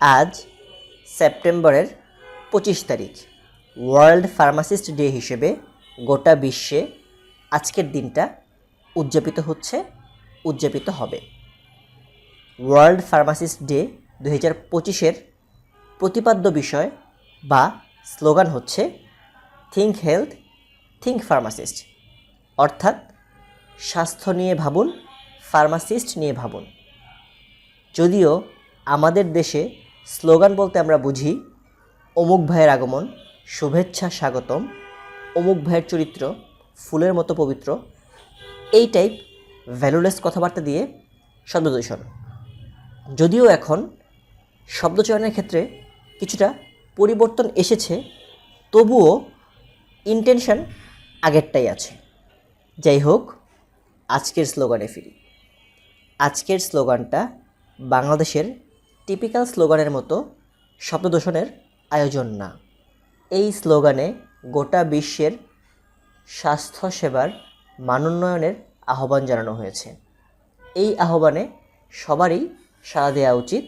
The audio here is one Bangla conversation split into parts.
আজ সেপ্টেম্বরের পঁচিশ তারিখ। ওয়ার্ল্ড ফার্মাসিস্ট ডে হিসেবে গোটা বিশ্বে আজকের দিনটা উদযাপিত হচ্ছে, উদযাপিত হবে। ওয়ার্ল্ড ফার্মাসিস্ট ডে দু হাজার পঁচিশের প্রতিপাদ্য বিষয় বা স্লোগান হচ্ছে থিঙ্ক হেলথ থিঙ্ক ফার্মাসিস্ট অর্থাৎ, স্বাস্থ্য নিয়ে ভাবুন ফার্মাসিস্ট নিয়ে ভাবুন। যদিও আমাদের দেশে স্লোগান বলতে আমরা বুঝি, অমুক ভাইয়ের আগমন, শুভেচ্ছা স্বাগতম, অমুক ভাইয়ের চরিত্র, ফুলের মতো পবিত্র। এই টাইপ ভ্যালুলেস কথাবার্তা দিয়ে শব্দদূষণ। যদিও এখন শব্দচয়নের ক্ষেত্রে কিছুটা পরিবর্তন এসেছে, তবুও ইন্টেনশন আগেরটাই আছে। যাই হোক, আজকের স্লোগানে ফিরি। আজকের স্লোগানটা বাংলাদেশের টিপিক্যাল স্লোগানের মতো শব্দদূষণের আয়োজন না। এই স্লোগানে গোটা বিশ্বের স্বাস্থ্যসেবার মানোন্নয়নের আহ্বান জানানো হয়েছে। এই আহ্বানে সবারই সাড়া দেওয়া উচিত।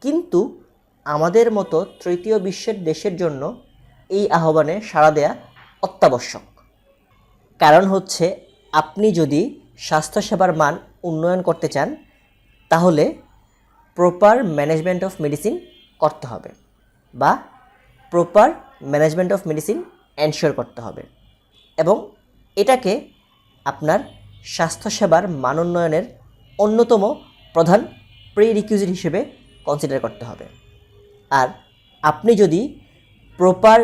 কিন্তু আমাদের মতো তৃতীয় বিশ্বের দেশের জন্য এই আহ্বানে সাড়া দেয়া অত্যাবশ্যক। কারণ হচ্ছে, আপনি যদি স্বাস্থ্যসেবার মান উন্নয়ন করতে চান, তাহলে প্রপার ম্যানেজমেন্ট অফ মেডিসিন করতে হবে বা proper management of medicine ensure করতে হবে এবং এটাকে আপনার স্বাস্থ্যসেবার মান উন্নয়নের অন্যতম প্রধান প্রি রিকুইজিট হিসেবে কনসিডার করতে হবে। আর আপনি যদি প্রপার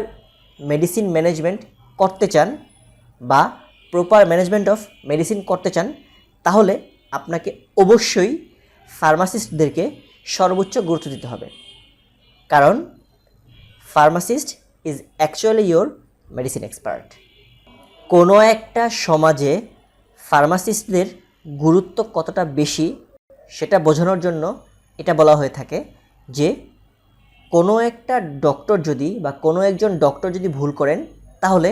মেডিসিন ম্যানেজমেন্ট করতে চান বা প্রপার ম্যানেজমেন্ট অফ মেডিসিন করতে চান, তাহলে আপনাকে অবশ্যই ফার্মাসিস্টদেরকে সর্বোচ্চ গুরুত্ব দিতে হবে। কারণ pharmacist is actually your medicine expert কোনো একটা সমাজে ফার্মাসিস্টদের গুরুত্ব কতটা বেশি সেটা বোঝানোর জন্য এটা বলা হয়ে থাকে যে কোনো একটা ডক্টর যদি বা কোনো একজন ডক্টর যদি ভুল করেন, তাহলে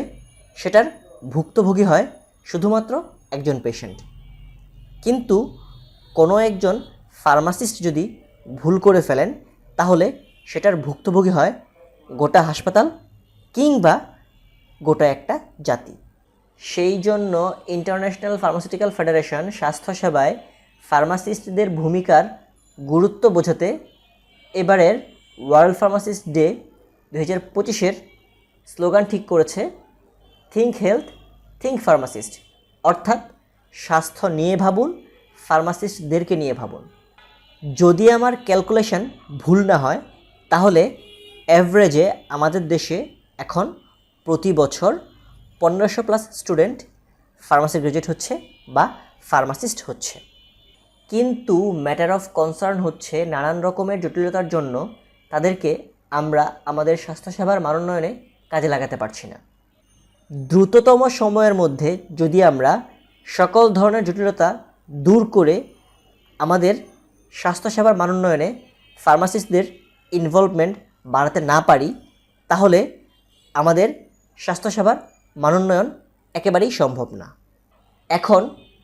সেটার ভুক্তভোগী হয় শুধুমাত্র একজন পেশেন্ট কিন্তু কোনো একজন ফার্মাসিস্ট যদি ভুল করে ফেলেন, তাহলে সেটার ভুক্তভোগী হয় গোটা হাসপাতাল কিংবা গোটা একটা জাতি। সেই জন্য ইন্টারন্যাশনাল ফার্মাসিউটিক্যাল ফেডারেশন স্বাস্থ্যসেবায় ফার্মাসিস্টদের ভূমিকার গুরুত্ব বোঝাতে এবারের ওয়ার্ল্ড ফার্মাসিস্ট ডে দু হাজার পঁচিশের স্লোগান ঠিক করেছে থিঙ্ক হেলথ থিঙ্ক ফার্মাসিস্ট অর্থাৎ স্বাস্থ্য নিয়ে ভাবুন, ফার্মাসিস্টদেরকে নিয়ে ভাবুন। যদি আমার ক্যালকুলেশন ভুল না হয়, তাহলে অ্যাভারেজে আমাদের দেশে এখন প্রতি বছর পনেরোশো প্লাস স্টুডেন্ট ফার্মাসি গ্রাজুয়েট হচ্ছে বা ফার্মাসিস্ট হচ্ছে। কিন্তু ম্যাটার অফ কনসার্ন হচ্ছে নানান রকমের জটিলতার জন্য তাদেরকে আমরা আমাদের স্বাস্থ্যসেবার মানোন্নয়নে কাজে লাগাতে পারছি না। দ্রুততম সময়ের মধ্যে যদি আমরা সকল ধরনের জটিলতা দূর করে আমাদের স্বাস্থ্যসেবার মানোন্নয়নে ফার্মাসিস্টদের ইনভলভমেন্ট বাড়াতে না পারি, তাহলে আমাদের স্বাস্থ্যসেবার মানোন্নয়ন একেবারেই সম্ভব না। এখন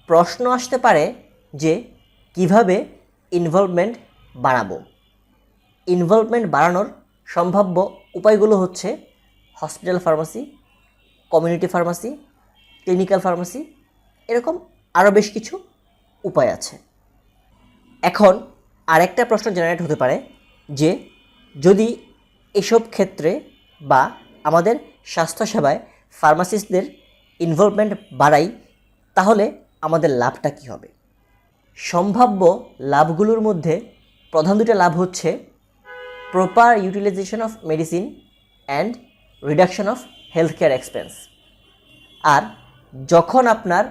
প্রশ্ন আসতে পারে যে কীভাবে ইনভলভমেন্ট বাড়াবো? ইনভলভমেন্ট বাড়ানোর সম্ভাব্য উপায়গুলো হচ্ছে hospital pharmacy community pharmacy clinical pharmacy এরকম আরও বেশ কিছু উপায় আছে। এখন আরেকটা প্রশ্ন জেনারেট হতে পারে যে যদি এসব ক্ষেত্রে বা আমাদের স্বাস্থ্যসেবায় ফার্মাসিস্টদের ইনভলভমেন্ট বাড়াই, তাহলে আমাদের লাভটা কী হবে? সম্ভাব্য লাভগুলোর মধ্যে প্রধান দুটো লাভ হচ্ছে proper utilization of medicine and reduction of health care expense আর যখন আপনার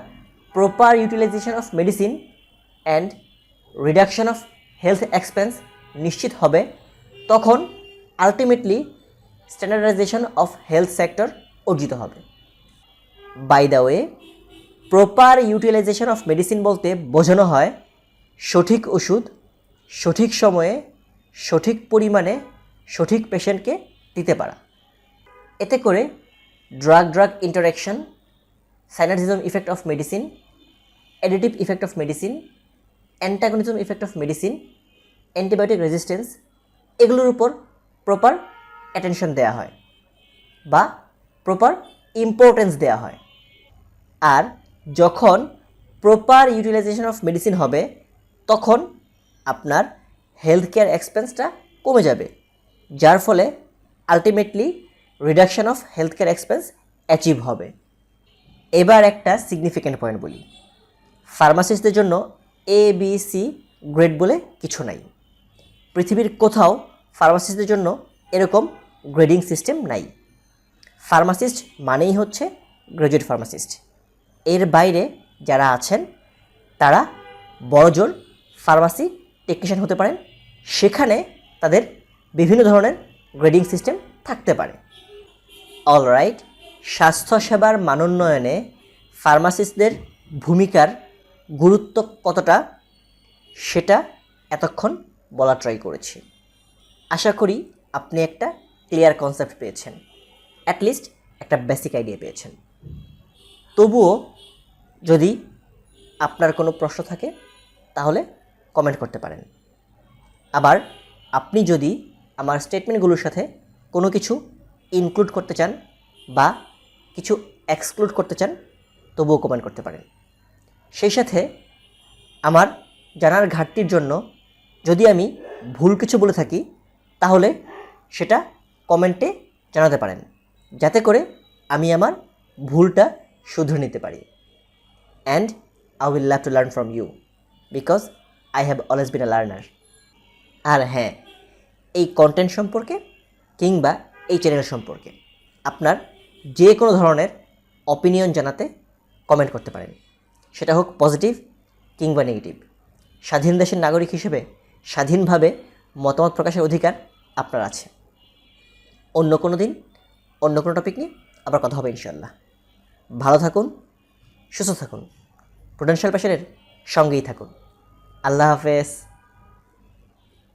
proper utilization of medicine and reduction of health expense নিশ্চিত হবে, তখন ultimately standardization of health sector অর্জিত হবে। By the way proper utilization of medicine বলতে বোঝানো হয় সঠিক ওষুধ, সঠিক সময়ে, সঠিক পরিমাণে, সঠিক পেশেন্টকে দিতে পারা। এতে করে drug drug interaction synergism effect of medicine additive effect of medicine antagonism effect of medicine antibiotic resistance এগুলোর উপর প্রপার অ্যাটেনশন দেওয়া হয় বা প্রপার ইম্পর্টেন্স দেওয়া হয়। আর যখন প্রপার ইউটিলাইজেশন অফ মেডিসিন হবে, তখন আপনার হেলথ কেয়ার এক্সপেন্সটা কমে যাবে, যার ফলে ultimately reduction of health care expense achieve হবে। এবার একটা সিগনিফিক্যান্ট পয়েন্ট বলি। ফার্মাসিস্টদের জন্য এ বি সি গ্রেড বলে কিছু নাই। পৃথিবীর কোথাও ফার্মাসিস্টদের জন্য এরকম গ্রেডিং সিস্টেম নাই। ফার্মাসিস্ট মানেই হচ্ছে গ্র্যাজুয়েট ফার্মাসিস্ট এর বাইরে যারা আছেন, তারা বড়জোর ফার্মাসি টেকনিশিয়ান হতে পারেন। সেখানে তাদের বিভিন্ন ধরনের গ্রেডিং সিস্টেম থাকতে পারে। অলরাইট স্বাস্থ্যসেবার মানোন্নয়নে ফার্মাসিস্টদের ভূমিকার গুরুত্ব কতটা, সেটা এতক্ষণ বলা ট্রাই করেছি। আশা করি আপনি একটা ক্লিয়ার কনসেপ্ট পেয়েছেন। অ্যাটলিস্ট একটা বেসিক আইডিয়া পেয়েছেন। তবুও যদি আপনার কোনো প্রশ্ন থাকে, তাহলে কমেন্ট করতে পারেন। আবার আপনি যদি আমার স্টেটমেন্টগুলোর সাথে কোনো কিছু ইনক্লুড করতে চান বা কিছু এক্সক্লুড করতে চান, তবুও কমেন্ট করতে পারেন। সেই সাথে আমার জানার ঘাটতির জন্য যদি আমি ভুল কিছু বলে থাকি, তাহলে সেটা কমেন্টে জানাতে পারেন, যাতে করে আমি আমার ভুলটা শুধরে নিতে পারি। And I will love to learn from you because I have always been a learner আর হ্যাঁ এই কন্টেন্ট সম্পর্কে কিংবা এই চ্যানেল সম্পর্কে আপনার যে কোনো ধরনের অপিনিয়ন জানাতে কমেন্ট করতে পারেন। সেটা হোক পজিটিভ কিংবা নেগেটিভ। স্বাধীন দেশের নাগরিক হিসেবে স্বাধীনভাবে মতামত প্রকাশের অধিকার আপনার আছে। অন্য কোনো দিন, অন্য কোনো টপিক নিয়ে আবার কথা হবে ইনশাল্লাহ ভালো থাকুন, সুস্থ থাকুন। প্রুডেন্সিয়াল পেশারের সঙ্গেই থাকুন। আল্লাহ হাফেজ।